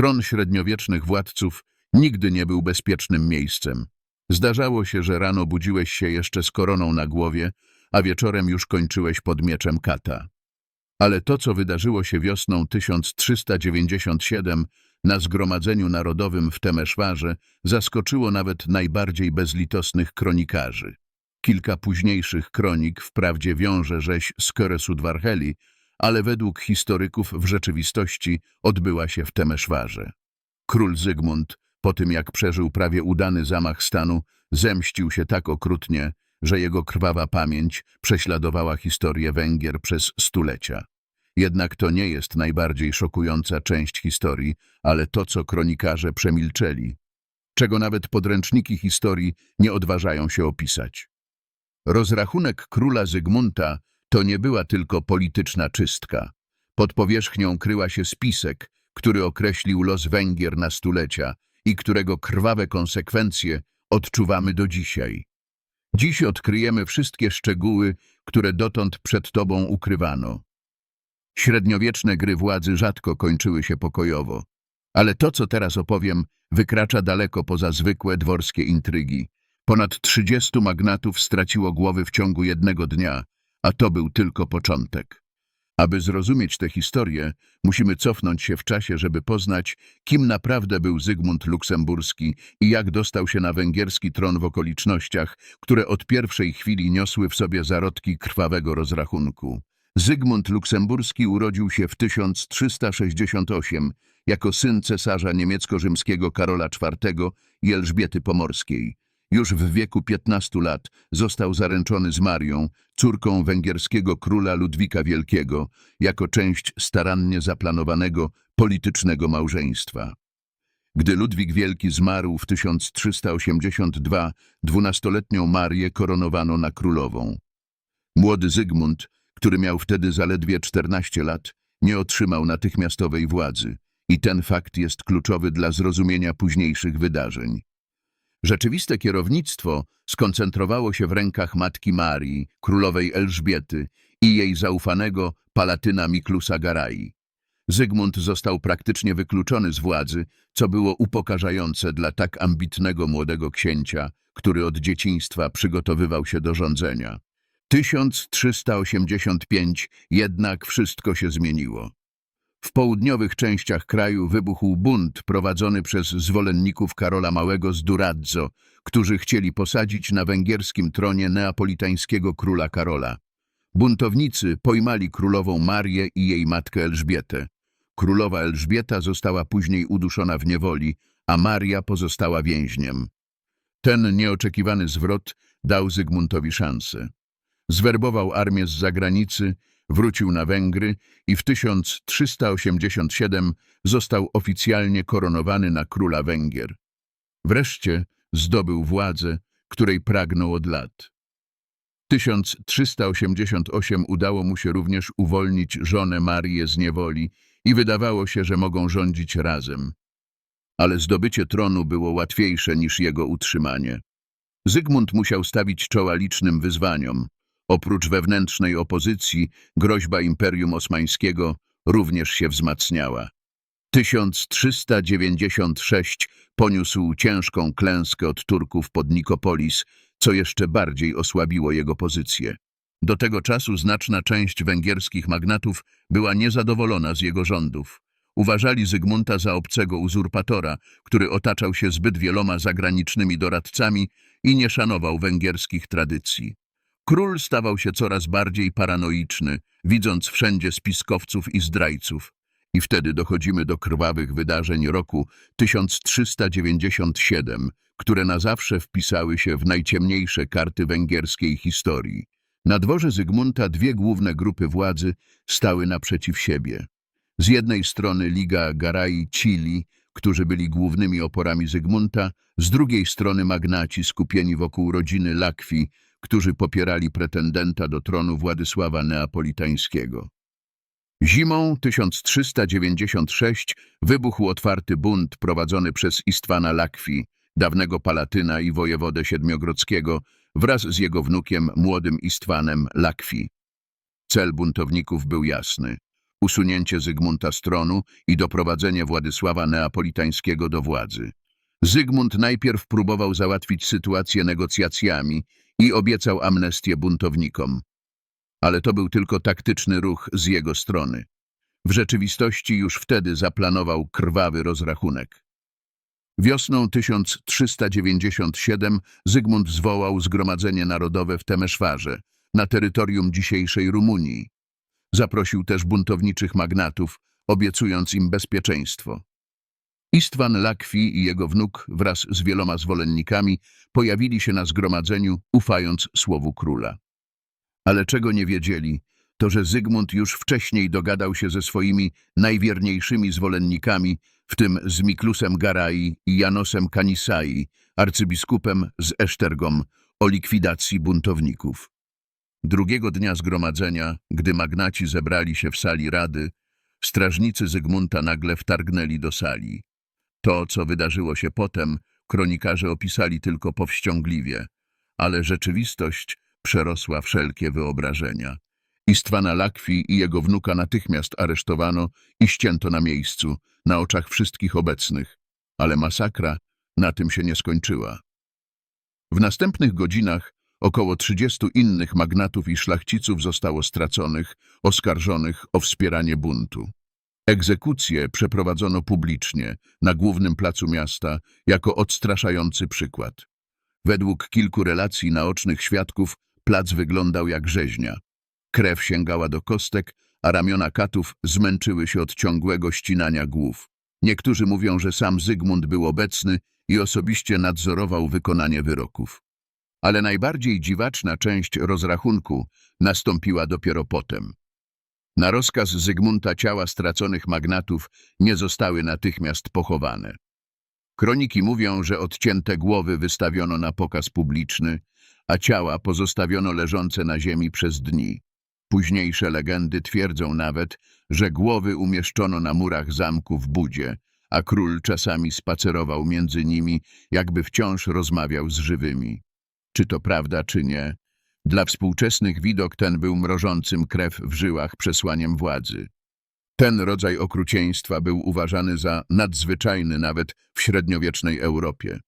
Tron średniowiecznych władców nigdy nie był bezpiecznym miejscem. Zdarzało się, że rano budziłeś się jeszcze z koroną na głowie, a wieczorem już kończyłeś pod mieczem kata. Ale to, co wydarzyło się wiosną 1397 na Zgromadzeniu Narodowym w Temeszwarze, zaskoczyło nawet najbardziej bezlitosnych kronikarzy. Kilka późniejszych kronik wprawdzie wiąże rzeź z Köresudwarheli, ale według historyków w rzeczywistości odbyła się w Temeszwarze. Król Zygmunt, po tym jak przeżył prawie udany zamach stanu, zemścił się tak okrutnie, że jego krwawa pamięć prześladowała historię Węgier przez stulecia. Jednak to nie jest najbardziej szokująca część historii, ale to, co kronikarze przemilczeli, czego nawet podręczniki historii nie odważają się opisać. Rozrachunek króla Zygmunta to nie była tylko polityczna czystka. Pod powierzchnią kryła się spisek, który określił los Węgier na stulecia i którego krwawe konsekwencje odczuwamy do dzisiaj. Dziś odkryjemy wszystkie szczegóły, które dotąd przed tobą ukrywano. Średniowieczne gry władzy rzadko kończyły się pokojowo, ale to, co teraz opowiem, wykracza daleko poza zwykłe dworskie intrygi. Ponad 30 magnatów straciło głowy w ciągu jednego dnia, a to był tylko początek. Aby zrozumieć tę historię, musimy cofnąć się w czasie, żeby poznać, kim naprawdę był Zygmunt Luksemburski i jak dostał się na węgierski tron w okolicznościach, które od pierwszej chwili niosły w sobie zarodki krwawego rozrachunku. Zygmunt Luksemburski urodził się w 1368 jako syn cesarza niemiecko-rzymskiego Karola IV i Elżbiety Pomorskiej. Już w wieku 15 lat został zaręczony z Marią, córką węgierskiego króla Ludwika Wielkiego, jako część starannie zaplanowanego politycznego małżeństwa. Gdy Ludwik Wielki zmarł w 1382, dwunastoletnią Marię koronowano na królową. Młody Zygmunt, który miał wtedy zaledwie 14 lat, nie otrzymał natychmiastowej władzy i ten fakt jest kluczowy dla zrozumienia późniejszych wydarzeń. Rzeczywiste kierownictwo skoncentrowało się w rękach matki Marii, królowej Elżbiety i jej zaufanego palatyna Miklusa Garai. Zygmunt został praktycznie wykluczony z władzy, co było upokarzające dla tak ambitnego młodego księcia, który od dzieciństwa przygotowywał się do rządzenia. 1385 jednak wszystko się zmieniło. W południowych częściach kraju wybuchł bunt prowadzony przez zwolenników Karola Małego z Durazzo, którzy chcieli posadzić na węgierskim tronie neapolitańskiego króla Karola. Buntownicy pojmali królową Marię i jej matkę Elżbietę. Królowa Elżbieta została później uduszona w niewoli, a Maria pozostała więźniem. Ten nieoczekiwany zwrot dał Zygmuntowi szansę. Zwerbował armię z zagranicy, wrócił na Węgry i w 1387 został oficjalnie koronowany na króla Węgier. Wreszcie zdobył władzę, której pragnął od lat. 1388 udało mu się również uwolnić żonę Marię z niewoli i wydawało się, że mogą rządzić razem. Ale zdobycie tronu było łatwiejsze niż jego utrzymanie. Zygmunt musiał stawić czoła licznym wyzwaniom. Oprócz wewnętrznej opozycji, groźba Imperium Osmańskiego również się wzmacniała. 1396 poniósł ciężką klęskę od Turków pod Nikopolis, co jeszcze bardziej osłabiło jego pozycję. Do tego czasu znaczna część węgierskich magnatów była niezadowolona z jego rządów. Uważali Zygmunta za obcego uzurpatora, który otaczał się zbyt wieloma zagranicznymi doradcami i nie szanował węgierskich tradycji. Król stawał się coraz bardziej paranoiczny, widząc wszędzie spiskowców i zdrajców. I wtedy dochodzimy do krwawych wydarzeń roku 1397, które na zawsze wpisały się w najciemniejsze karty węgierskiej historii. Na dworze Zygmunta dwie główne grupy władzy stały naprzeciw siebie. Z jednej strony Liga Garai-Cili, którzy byli głównymi oporami Zygmunta, z drugiej strony magnaci skupieni wokół rodziny Lakwi, którzy popierali pretendenta do tronu Władysława Neapolitańskiego. Zimą 1396 wybuchł otwarty bunt prowadzony przez Istwana Lakwi, dawnego palatyna i wojewodę siedmiogrodzkiego, wraz z jego wnukiem, młodym Istwanem Lakwi. Cel buntowników był jasny usunięcie Zygmunta z tronu i doprowadzenie Władysława Neapolitańskiego do władzy. Zygmunt najpierw próbował załatwić sytuację negocjacjami i obiecał amnestię buntownikom. Ale to był tylko taktyczny ruch z jego strony. W rzeczywistości już wtedy zaplanował krwawy rozrachunek. Wiosną 1397 Zygmunt zwołał Zgromadzenie Narodowe w Temeszwarze, na terytorium dzisiejszej Rumunii. Zaprosił też buntowniczych magnatów, obiecując im bezpieczeństwo. Istvan Lakwi i jego wnuk wraz z wieloma zwolennikami pojawili się na zgromadzeniu, ufając słowu króla. Ale czego nie wiedzieli, to że Zygmunt już wcześniej dogadał się ze swoimi najwierniejszymi zwolennikami, w tym z Miklusem Garai i Janosem Kanisai, arcybiskupem z Esztergom, o likwidacji buntowników. Drugiego dnia zgromadzenia, gdy magnaci zebrali się w sali rady, strażnicy Zygmunta nagle wtargnęli do sali. To, co wydarzyło się potem, kronikarze opisali tylko powściągliwie, ale rzeczywistość przerosła wszelkie wyobrażenia. Istwana Lakwi i jego wnuka natychmiast aresztowano i ścięto na miejscu, na oczach wszystkich obecnych, ale masakra na tym się nie skończyła. W następnych godzinach około 30 innych magnatów i szlachciców zostało straconych, oskarżonych o wspieranie buntu. Egzekucje przeprowadzono publicznie, na głównym placu miasta, jako odstraszający przykład. Według kilku relacji naocznych świadków plac wyglądał jak rzeźnia. Krew sięgała do kostek, a ramiona katów zmęczyły się od ciągłego ścinania głów. Niektórzy mówią, że sam Zygmunt był obecny i osobiście nadzorował wykonanie wyroków. Ale najbardziej dziwaczna część rozrachunku nastąpiła dopiero potem. Na rozkaz Zygmunta ciała straconych magnatów nie zostały natychmiast pochowane. Kroniki mówią, że odcięte głowy wystawiono na pokaz publiczny, a ciała pozostawiono leżące na ziemi przez dni. Późniejsze legendy twierdzą nawet, że głowy umieszczono na murach zamku w Budzie, a król czasami spacerował między nimi, jakby wciąż rozmawiał z żywymi. Czy to prawda, czy nie? Dla współczesnych widok ten był mrożącym krew w żyłach przesłaniem władzy. Ten rodzaj okrucieństwa był uważany za nadzwyczajny nawet w średniowiecznej Europie.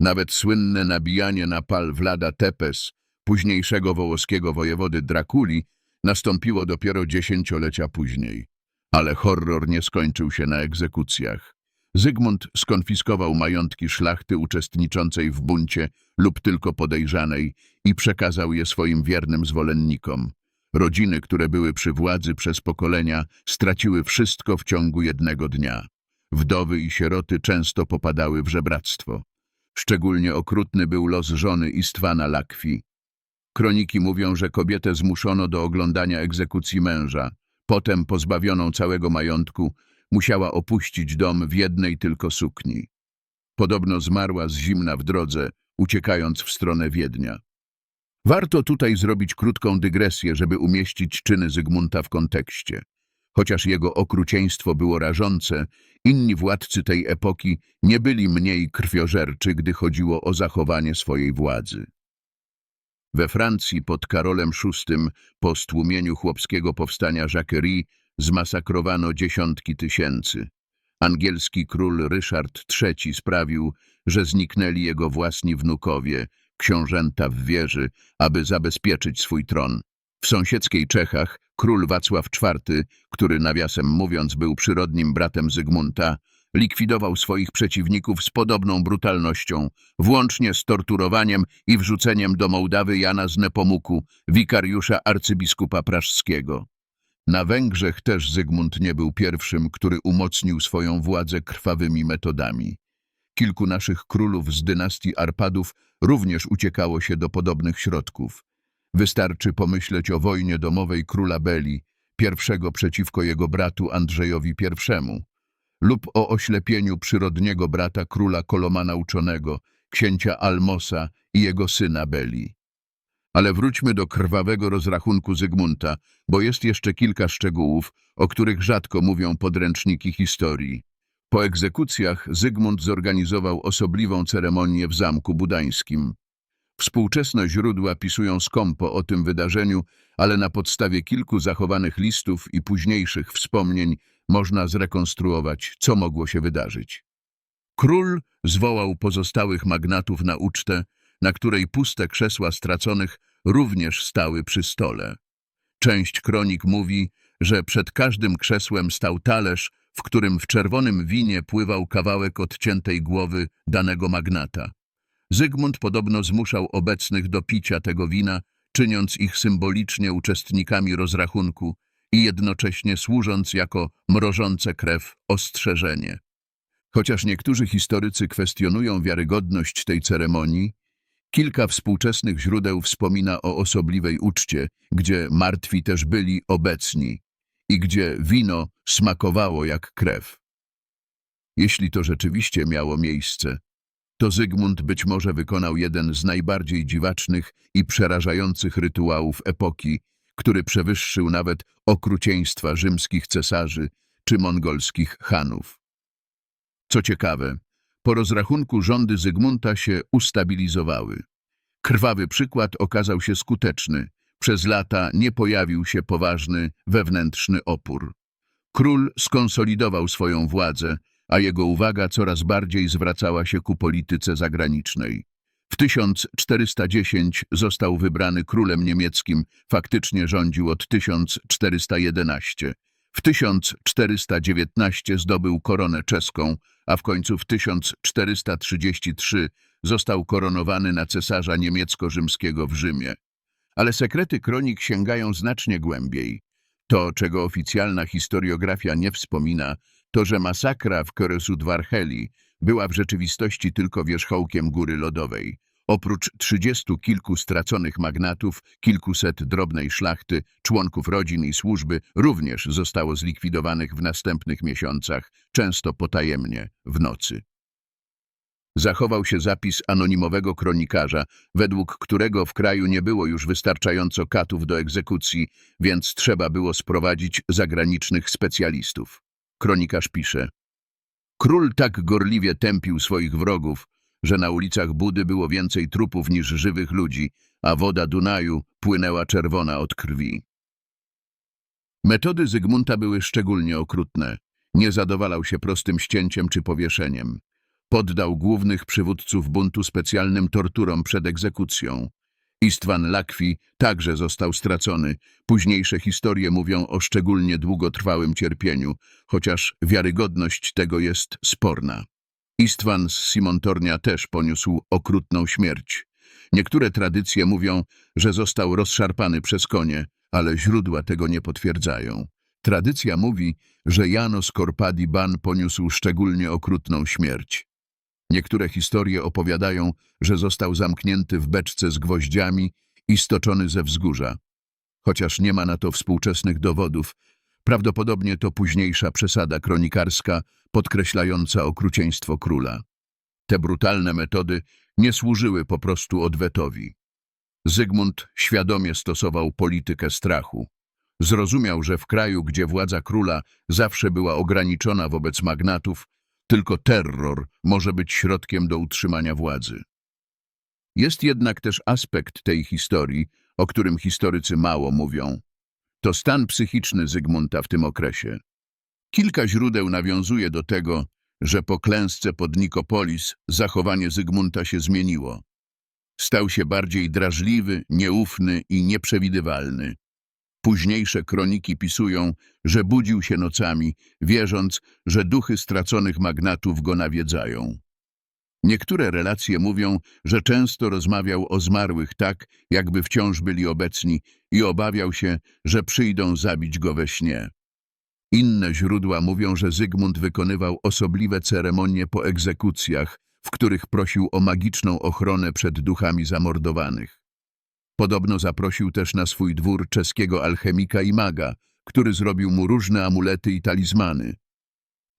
Nawet słynne nabijanie na pal Vlada Tepes, późniejszego wołoskiego wojewody Drakuli, nastąpiło dopiero dziesięciolecia później. Ale horror nie skończył się na egzekucjach. Zygmunt skonfiskował majątki szlachty uczestniczącej w buncie lub tylko podejrzanej i przekazał je swoim wiernym zwolennikom. Rodziny, które były przy władzy przez pokolenia, straciły wszystko w ciągu jednego dnia. Wdowy i sieroty często popadały w żebractwo. Szczególnie okrutny był los żony Istwana Lakwi. Kroniki mówią, że kobietę zmuszono do oglądania egzekucji męża. Potem, pozbawioną całego majątku, musiała opuścić dom w jednej tylko sukni. Podobno zmarła z zimna w drodze, uciekając w stronę Wiednia. Warto tutaj zrobić krótką dygresję, żeby umieścić czyny Zygmunta w kontekście. Chociaż jego okrucieństwo było rażące, inni władcy tej epoki nie byli mniej krwiożerczy, gdy chodziło o zachowanie swojej władzy. We Francji pod Karolem VI po stłumieniu chłopskiego powstania Jacquerie zmasakrowano dziesiątki tysięcy. Angielski król Ryszard III sprawił, że zniknęli jego własni wnukowie, książęta w wieży, aby zabezpieczyć swój tron. W sąsiedzkiej Czechach król Wacław IV, który nawiasem mówiąc był przyrodnim bratem Zygmunta, likwidował swoich przeciwników z podobną brutalnością, włącznie z torturowaniem i wrzuceniem do Mołdawy Jana z Nepomuku, wikariusza arcybiskupa praszskiego. Na Węgrzech też Zygmunt nie był pierwszym, który umocnił swoją władzę krwawymi metodami. Kilku naszych królów z dynastii Arpadów również uciekało się do podobnych środków. Wystarczy pomyśleć o wojnie domowej króla Beli, pierwszego przeciwko jego bratu Andrzejowi I, lub o oślepieniu przyrodniego brata króla Kolomana Uczonego, księcia Almosa i jego syna Beli. Ale wróćmy do krwawego rozrachunku Zygmunta, bo jest jeszcze kilka szczegółów, o których rzadko mówią podręczniki historii. Po egzekucjach Zygmunt zorganizował osobliwą ceremonię w Zamku Budańskim. Współczesne źródła pisują skąpo o tym wydarzeniu, ale na podstawie kilku zachowanych listów i późniejszych wspomnień można zrekonstruować, co mogło się wydarzyć. Król zwołał pozostałych magnatów na ucztę, na której puste krzesła straconych również stały przy stole. Część kronik mówi, że przed każdym krzesłem stał talerz, w którym w czerwonym winie pływał kawałek odciętej głowy danego magnata. Zygmunt podobno zmuszał obecnych do picia tego wina, czyniąc ich symbolicznie uczestnikami rozrachunku i jednocześnie służąc jako mrożące krew ostrzeżenie. Chociaż niektórzy historycy kwestionują wiarygodność tej ceremonii, kilka współczesnych źródeł wspomina o osobliwej uczcie, gdzie martwi też byli obecni i gdzie wino smakowało jak krew. Jeśli to rzeczywiście miało miejsce, to Zygmunt być może wykonał jeden z najbardziej dziwacznych i przerażających rytuałów epoki, który przewyższył nawet okrucieństwa rzymskich cesarzy czy mongolskich chanów. Co ciekawe, po rozrachunku rządy Zygmunta się ustabilizowały. Krwawy przykład okazał się skuteczny. Przez lata nie pojawił się poważny wewnętrzny opór. Król skonsolidował swoją władzę, a jego uwaga coraz bardziej zwracała się ku polityce zagranicznej. W 1410 został wybrany królem niemieckim, faktycznie rządził od 1411. W 1419 zdobył koronę czeską, a w końcu w 1433 został koronowany na cesarza niemiecko-rzymskiego w Rzymie. Ale sekrety kronik sięgają znacznie głębiej. To, czego oficjalna historiografia nie wspomina, to, że masakra w Koresudwarheli była w rzeczywistości tylko wierzchołkiem góry lodowej. Oprócz trzydziestu kilku straconych magnatów, kilkuset drobnej szlachty, członków rodzin i służby również zostało zlikwidowanych w następnych miesiącach, często potajemnie, w nocy. Zachował się zapis anonimowego kronikarza, według którego w kraju nie było już wystarczająco katów do egzekucji, więc trzeba było sprowadzić zagranicznych specjalistów. Kronikarz pisze Król tak gorliwie tępił swoich wrogów, że na ulicach Budy było więcej trupów niż żywych ludzi, a woda Dunaju płynęła czerwona od krwi. Metody Zygmunta były szczególnie okrutne. Nie zadowalał się prostym ścięciem czy powieszeniem. Poddał głównych przywódców buntu specjalnym torturom przed egzekucją. Istvan Lakwi także został stracony. Późniejsze historie mówią o szczególnie długotrwałym cierpieniu, chociaż wiarygodność tego jest sporna. Istvan z Simontornia też poniósł okrutną śmierć. Niektóre tradycje mówią, że został rozszarpany przez konie, ale źródła tego nie potwierdzają. Tradycja mówi, że Janos Korpadi Ban poniósł szczególnie okrutną śmierć. Niektóre historie opowiadają, że został zamknięty w beczce z gwoździami i stoczony ze wzgórza. Chociaż nie ma na to współczesnych dowodów, prawdopodobnie to późniejsza przesada kronikarska podkreślająca okrucieństwo króla. Te brutalne metody nie służyły po prostu odwetowi. Zygmunt świadomie stosował politykę strachu. Zrozumiał, że w kraju, gdzie władza króla zawsze była ograniczona wobec magnatów, tylko terror może być środkiem do utrzymania władzy. Jest jednak też aspekt tej historii, o którym historycy mało mówią. To stan psychiczny Zygmunta w tym okresie. Kilka źródeł nawiązuje do tego, że po klęsce pod Nikopolis zachowanie Zygmunta się zmieniło. Stał się bardziej drażliwy, nieufny i nieprzewidywalny. Późniejsze kroniki pisują, że budził się nocami, wierząc, że duchy straconych magnatów go nawiedzają. Niektóre relacje mówią, że często rozmawiał o zmarłych tak, jakby wciąż byli obecni i obawiał się, że przyjdą zabić go we śnie. Inne źródła mówią, że Zygmunt wykonywał osobliwe ceremonie po egzekucjach, w których prosił o magiczną ochronę przed duchami zamordowanych. Podobno zaprosił też na swój dwór czeskiego alchemika i maga, który zrobił mu różne amulety i talizmany.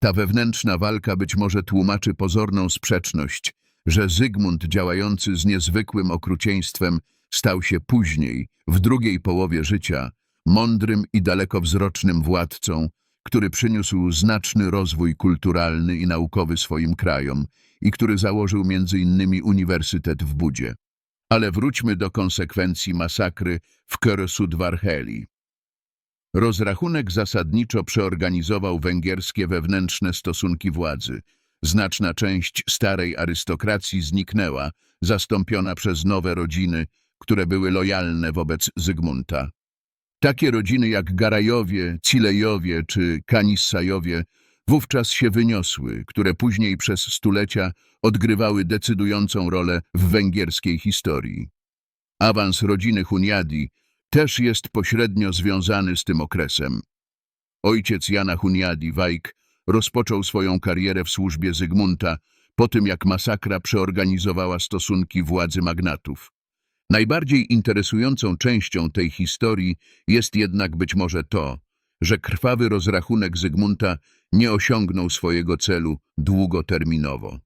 Ta wewnętrzna walka być może tłumaczy pozorną sprzeczność, że Zygmunt działający z niezwykłym okrucieństwem stał się później, w drugiej połowie życia, mądrym i dalekowzrocznym władcą, który przyniósł znaczny rozwój kulturalny i naukowy swoim krajom i który założył innymi Uniwersytet w Budzie. Ale wróćmy do konsekwencji masakry w Keresudvarheli. Rozrachunek zasadniczo przeorganizował węgierskie wewnętrzne stosunki władzy. Znaczna część starej arystokracji zniknęła, zastąpiona przez nowe rodziny, które były lojalne wobec Zygmunta. Takie rodziny jak Garajowie, Cilejowie czy Kanissajowie wówczas się wyniosły, które później przez stulecia odgrywały decydującą rolę w węgierskiej historii. Awans rodziny Huniadi też jest pośrednio związany z tym okresem. Ojciec Jana Huniadi, Wajk, rozpoczął swoją karierę w służbie Zygmunta po tym, jak masakra przeorganizowała stosunki władzy magnatów. Najbardziej interesującą częścią tej historii jest jednak być może to, że krwawy rozrachunek Zygmunta nie osiągnął swojego celu długoterminowo.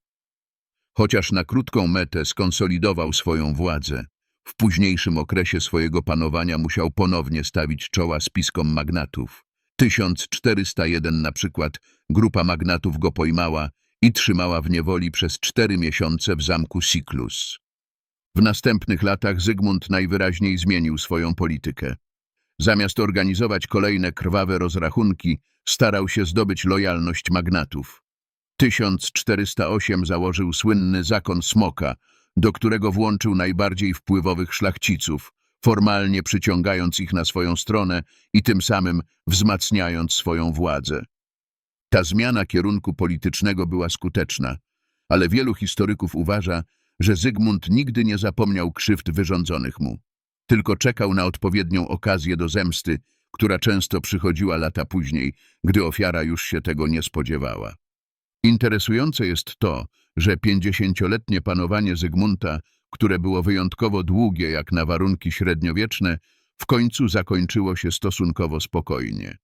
Chociaż na krótką metę skonsolidował swoją władzę, w późniejszym okresie swojego panowania musiał ponownie stawić czoła spiskom magnatów. 1401 na przykład grupa magnatów go pojmała i trzymała w niewoli przez cztery miesiące w zamku Siklus. W następnych latach Zygmunt najwyraźniej zmienił swoją politykę. Zamiast organizować kolejne krwawe rozrachunki, starał się zdobyć lojalność magnatów. 1408 założył słynny zakon Smoka, do którego włączył najbardziej wpływowych szlachciców, formalnie przyciągając ich na swoją stronę i tym samym wzmacniając swoją władzę. Ta zmiana kierunku politycznego była skuteczna, ale wielu historyków uważa, że Zygmunt nigdy nie zapomniał krzywd wyrządzonych mu. Tylko czekał na odpowiednią okazję do zemsty, która często przychodziła lata później, gdy ofiara już się tego nie spodziewała. Interesujące jest to, że pięćdziesięcioletnie panowanie Zygmunta, które było wyjątkowo długie jak na warunki średniowieczne, w końcu zakończyło się stosunkowo spokojnie.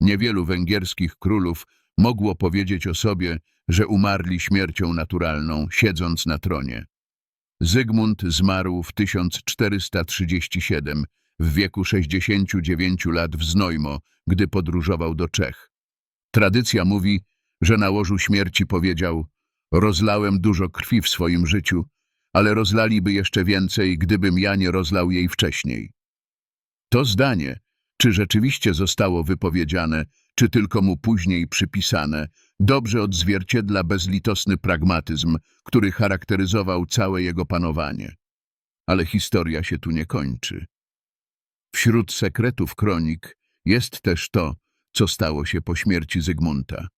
Niewielu węgierskich królów mogło powiedzieć o sobie, że umarli śmiercią naturalną, siedząc na tronie. Zygmunt zmarł w 1437, w wieku 69 lat w Znojmo, gdy podróżował do Czech. Tradycja mówi, że na łożu śmierci powiedział Rozlałem dużo krwi w swoim życiu, ale rozlaliby jeszcze więcej, gdybym ja nie rozlał jej wcześniej. To zdanie, czy rzeczywiście zostało wypowiedziane, czy tylko mu później przypisane, dobrze odzwierciedla bezlitosny pragmatyzm, który charakteryzował całe jego panowanie. Ale historia się tu nie kończy. Wśród sekretów kronik jest też to, co stało się po śmierci Zygmunta.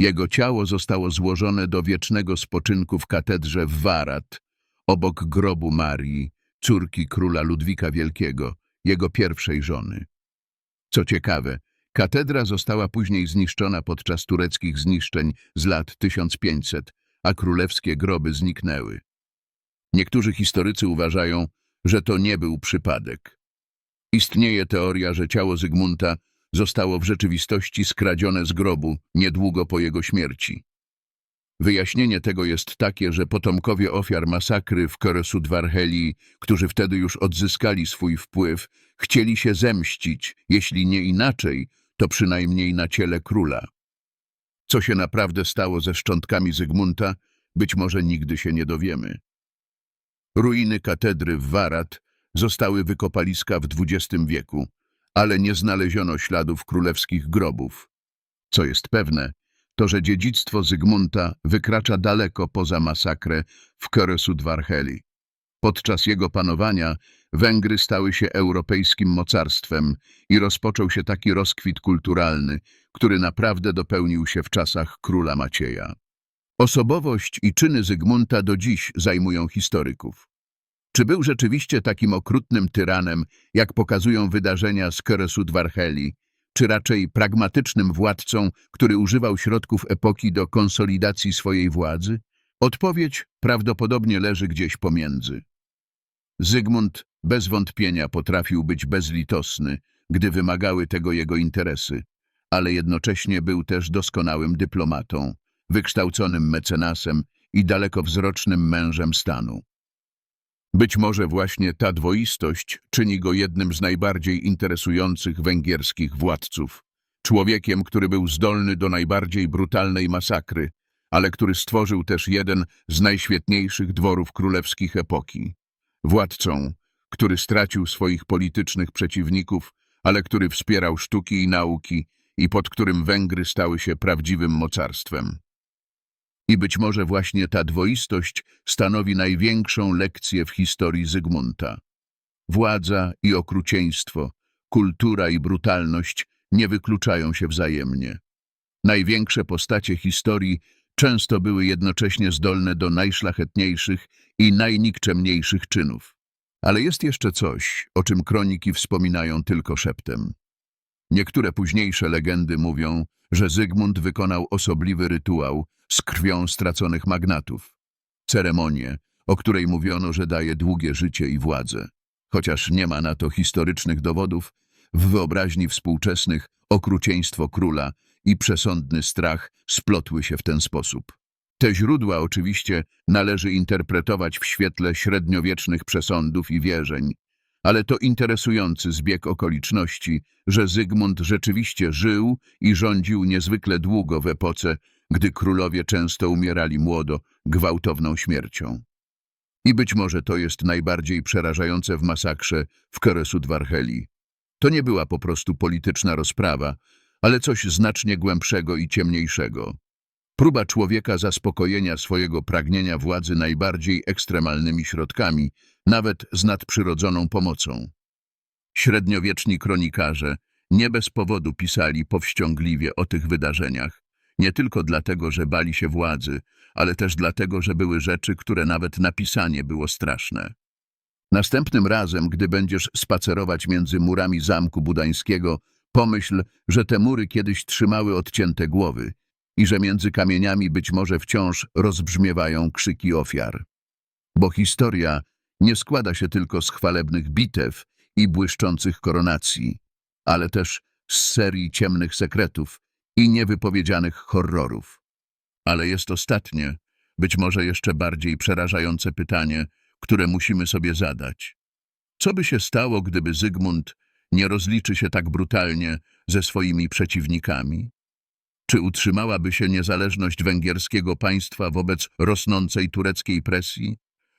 Jego ciało zostało złożone do wiecznego spoczynku w katedrze w Warat, obok grobu Marii, córki króla Ludwika Wielkiego, jego pierwszej żony. Co ciekawe, katedra została później zniszczona podczas tureckich zniszczeń z lat 1500, a królewskie groby zniknęły. Niektórzy historycy uważają, że to nie był przypadek. Istnieje teoria, że ciało Zygmunta zostało w rzeczywistości skradzione z grobu niedługo po jego śmierci. Wyjaśnienie tego jest takie, że potomkowie ofiar masakry w Keresudvarheli, którzy wtedy już odzyskali swój wpływ, chcieli się zemścić, jeśli nie inaczej, to przynajmniej na ciele króla. Co się naprawdę stało ze szczątkami Zygmunta, być może nigdy się nie dowiemy. Ruiny katedry w Warat zostały wykopaliska w XX wieku, ale nie znaleziono śladów królewskich grobów. Co jest pewne, to że dziedzictwo Zygmunta wykracza daleko poza masakrę w Keresudvarheli. Podczas jego panowania Węgry stały się europejskim mocarstwem i rozpoczął się taki rozkwit kulturalny, który naprawdę dopełnił się w czasach króla Macieja. Osobowość i czyny Zygmunta do dziś zajmują historyków. Czy był rzeczywiście takim okrutnym tyranem, jak pokazują wydarzenia z Keresudvarheli, czy raczej pragmatycznym władcą, który używał środków epoki do konsolidacji swojej władzy? Odpowiedź prawdopodobnie leży gdzieś pomiędzy. Zygmunt bez wątpienia potrafił być bezlitosny, gdy wymagały tego jego interesy, ale jednocześnie był też doskonałym dyplomatą, wykształconym mecenasem i dalekowzrocznym mężem stanu. Być może właśnie ta dwoistość czyni go jednym z najbardziej interesujących węgierskich władców. Człowiekiem, który był zdolny do najbardziej brutalnej masakry, ale który stworzył też jeden z najświetniejszych dworów królewskich epoki. Władcą, który stracił swoich politycznych przeciwników, ale który wspierał sztuki i nauki i pod którym Węgry stały się prawdziwym mocarstwem. I być może właśnie ta dwoistość stanowi największą lekcję w historii Zygmunta. Władza i okrucieństwo, kultura i brutalność nie wykluczają się wzajemnie. Największe postacie historii często były jednocześnie zdolne do najszlachetniejszych i najnikczemniejszych czynów. Ale jest jeszcze coś, o czym kroniki wspominają tylko szeptem. Niektóre późniejsze legendy mówią, że Zygmunt wykonał osobliwy rytuał z krwią straconych magnatów. Ceremonię, o której mówiono, że daje długie życie i władzę. Chociaż nie ma na to historycznych dowodów, w wyobraźni współczesnych okrucieństwo króla i przesądny strach splotły się w ten sposób. Te źródła oczywiście należy interpretować w świetle średniowiecznych przesądów i wierzeń, ale to interesujący zbieg okoliczności, że Zygmunt rzeczywiście żył i rządził niezwykle długo w epoce, gdy królowie często umierali młodo, gwałtowną śmiercią. I być może to jest najbardziej przerażające w masakrze w Keresut Warheli. To nie była po prostu polityczna rozprawa, ale coś znacznie głębszego i ciemniejszego. Próba człowieka zaspokojenia swojego pragnienia władzy najbardziej ekstremalnymi środkami, nawet z nadprzyrodzoną pomocą. Średniowieczni kronikarze nie bez powodu pisali powściągliwie o tych wydarzeniach, nie tylko dlatego, że bali się władzy, ale też dlatego, że były rzeczy, które nawet napisanie było straszne. Następnym razem, gdy będziesz spacerować między murami zamku budańskiego, pomyśl, że te mury kiedyś trzymały odcięte głowy i że między kamieniami być może wciąż rozbrzmiewają krzyki ofiar. Bo historia nie składa się tylko z chwalebnych bitew i błyszczących koronacji, ale też z serii ciemnych sekretów i niewypowiedzianych horrorów. Ale jest ostatnie, być może jeszcze bardziej przerażające pytanie, które musimy sobie zadać. Co by się stało, gdyby Zygmunt nie rozliczy się tak brutalnie ze swoimi przeciwnikami? Czy utrzymałaby się niezależność węgierskiego państwa wobec rosnącej tureckiej presji?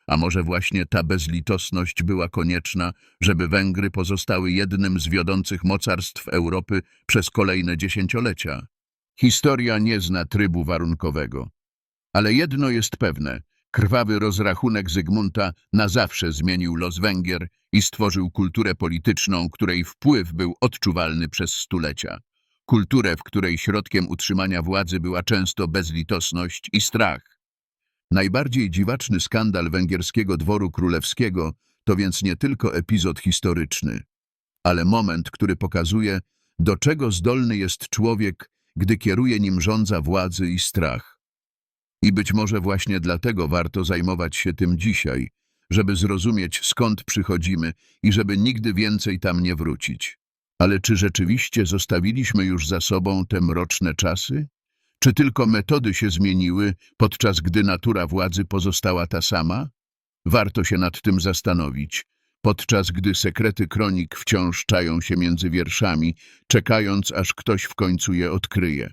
A może właśnie ta bezlitosność była konieczna, żeby Węgry pozostały jednym z wiodących mocarstw Europy przez kolejne dziesięciolecia? Historia nie zna trybu warunkowego. Ale jedno jest pewne. Krwawy rozrachunek Zygmunta na zawsze zmienił los Węgier i stworzył kulturę polityczną, której wpływ był odczuwalny przez stulecia. Kulturę, w której środkiem utrzymania władzy była często bezlitosność i strach. Najbardziej dziwaczny skandal węgierskiego dworu królewskiego to więc nie tylko epizod historyczny, ale moment, który pokazuje, do czego zdolny jest człowiek, gdy kieruje nim rządza władzy i strach. I być może właśnie dlatego warto zajmować się tym dzisiaj, żeby zrozumieć skąd przychodzimy i żeby nigdy więcej tam nie wrócić. Ale czy rzeczywiście zostawiliśmy już za sobą te mroczne czasy? Czy tylko metody się zmieniły, podczas gdy natura władzy pozostała ta sama? Warto się nad tym zastanowić, podczas gdy sekrety kronik wciąż czają się między wierszami, czekając aż ktoś w końcu je odkryje.